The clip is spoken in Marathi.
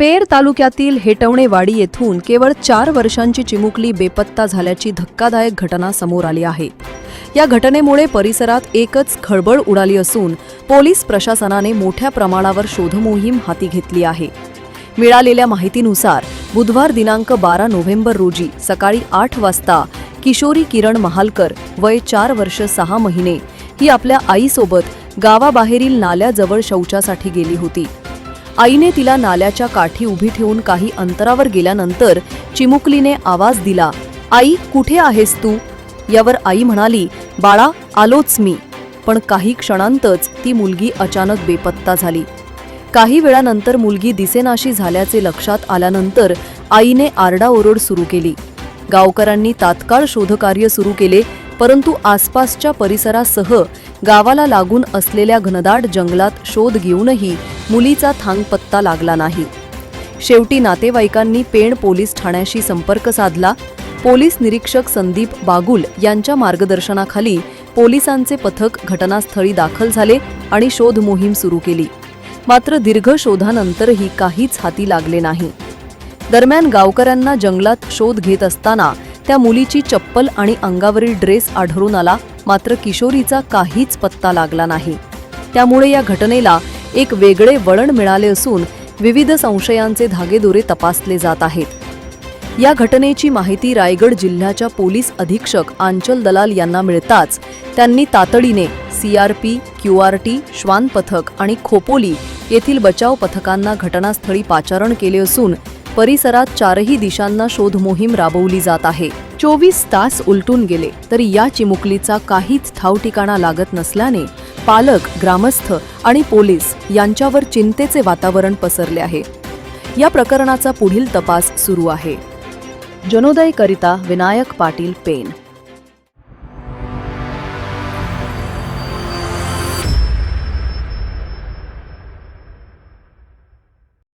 पेर तालुक्यातील हेटवणेवाडी येथून केवळ चार वर्षांची चिमुकली बेपत्ता झाल्याची धक्कादायक घटना समोर आली आहे. या घटनेमुळे परिसरात एकच खळबळ उडाली असून पोलीस प्रशासनाने मोठ्या प्रमाणावर शोधमोहीम हाती घेतली आहे. मिळालेल्या माहितीनुसार बुधवार दिनांक बारा नोव्हेंबर रोजी सकाळी आठ वाजता किशोरी किरण महालकर वय चार वर्ष सहा महिने ही आपल्या आईसोबत गावाबाहेरील नाल्याजवळ शौचासाठी गेली होती. आईने तिला नाल्याच्या काठी उभी ठेवून काही अंतरावर गेल्यानंतर चिमुकलीने आवाज दिला आई कुठे आहेस तू? यावर आई म्हणाली बाळा आलोच मी. पण काही क्षणांतच ती मुलगी अचानक बेपत्ता झाली. काही वेळानंतर मुलगी दिसेनाशी झाल्याचे लक्षात आल्यानंतर आईने आरडाओरड सुरू केली. गावकऱ्यांनी तात्काळ शोधकार्य सुरू केले परंतु आसपासच्या परिसरासह गावाला लागून असलेल्या घनदाट जंगलात शोध घेऊनही मुलीचा थांग पत्ता लागला नाही. शेवटी नातेवाईकांनी पेण पोलीस ठाण्याशी संपर्क साधला. पोलीस निरीक्षक संदीप बागुल यांच्या मार्गदर्शनाखाली पोलिसांचे पथक घटनास्थळी दाखल झाले आणि शोध मोहीम सुरू केली. मात्र दीर्घ शोधानंतरही काहीच हाती लागले नाही. दरम्यान गावकऱ्यांना जंगलात शोध घेत असताना त्या मुलीची चप्पल आणि अंगावरील ड्रेस आढळून आला मात्र किशोरीचा काहीच पत्ता लागला नाही. त्यामुळे या घटनेला एक वेगळे वळण मिळाले असून विविध संशयांचे धागेदोरे तपासले जात आहेत. या घटनेची माहिती रायगड जिल्ह्याच्या पोलीस अधीक्षक आंचल दलाल यांना मिळताच त्यांनी तातडीने सीआरपी क्यूआरटी श्वान पथक आणि खोपोली येथील बचाव पथकांना घटनास्थळी पाचारण केले असून परिसरात चारही दिशांना शोध मोहीम राबवली जात आहे. चोवीस तास उलटून गेले तरी या चिमुकलीचा काहीच ठावठिकाणा लागत नसल्याने पालक ग्रामस्थ आणि पोलीस यांच्यावर चिंतेचे वातावरण पसरले आहे. या प्रकरणाचा पुढील तपास सुरू आहे. जनोदयकरिता विनायक पाटील पेन.